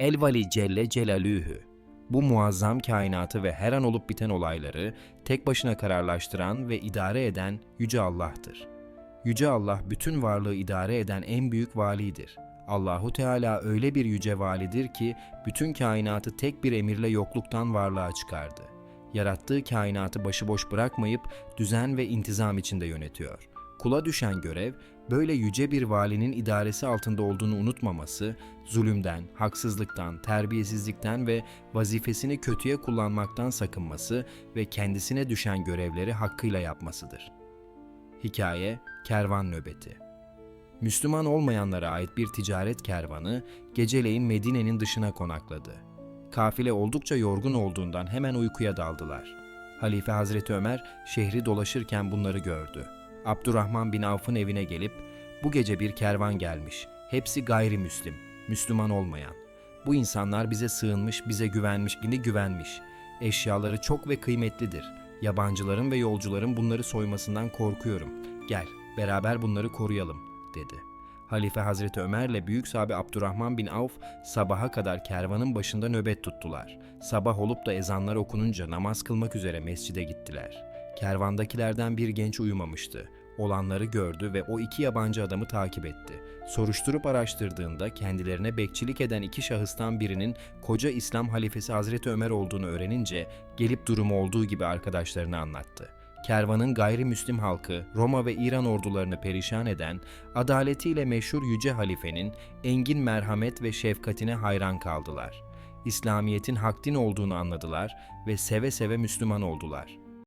El-Vali Celle Celalühü. Bu muazzam kainatı ve her an olup biten olayları tek başına kararlaştıran ve idare eden Yüce Allah'tır. Yüce Allah bütün varlığı idare eden en büyük validir. Allahu Teala öyle bir yüce validir ki bütün kainatı tek bir emirle yokluktan varlığa çıkardı. Yarattığı kainatı başıboş bırakmayıp düzen ve intizam içinde yönetiyor. Kula düşen görev böyle yüce bir valinin idaresi altında olduğunu unutmaması, zulümden, haksızlıktan, terbiyesizlikten ve vazifesini kötüye kullanmaktan sakınması ve kendisine düşen görevleri hakkıyla yapmasıdır. Hikaye Kervan Nöbeti Müslüman olmayanlara ait bir ticaret kervanı geceleyin Medine'nin dışına konakladı. Kafile oldukça yorgun olduğundan hemen uykuya daldılar. Halife Hazreti Ömer şehri dolaşırken bunları gördü. Abdurrahman bin Avf'ın evine gelip bu gece bir kervan gelmiş. Hepsi gayrimüslim, Müslüman olmayan. Bu insanlar bize sığınmış, bize güvenmiş, yine güvenmiş. Eşyaları çok ve kıymetlidir. Yabancıların ve yolcuların bunları soymasından korkuyorum. Gel, beraber bunları koruyalım, dedi. Halife Hazreti Ömer'le büyük sahabe Abdurrahman bin Avf sabaha kadar kervanın başında nöbet tuttular. Sabah olup da ezanlar okununca namaz kılmak üzere mescide gittiler. Kervandakilerden bir genç uyumamıştı. Olanları gördü ve o iki yabancı adamı takip etti. Soruşturup araştırdığında kendilerine bekçilik eden iki şahıstan birinin koca İslam halifesi Hazreti Ömer olduğunu öğrenince gelip durumu olduğu gibi arkadaşlarına anlattı. Kervanın gayrimüslim halkı, Roma ve İran ordularını perişan eden, adaletiyle meşhur yüce halifenin engin merhamet ve şefkatine hayran kaldılar. İslamiyet'in hak din olduğunu anladılar ve seve seve Müslüman oldular.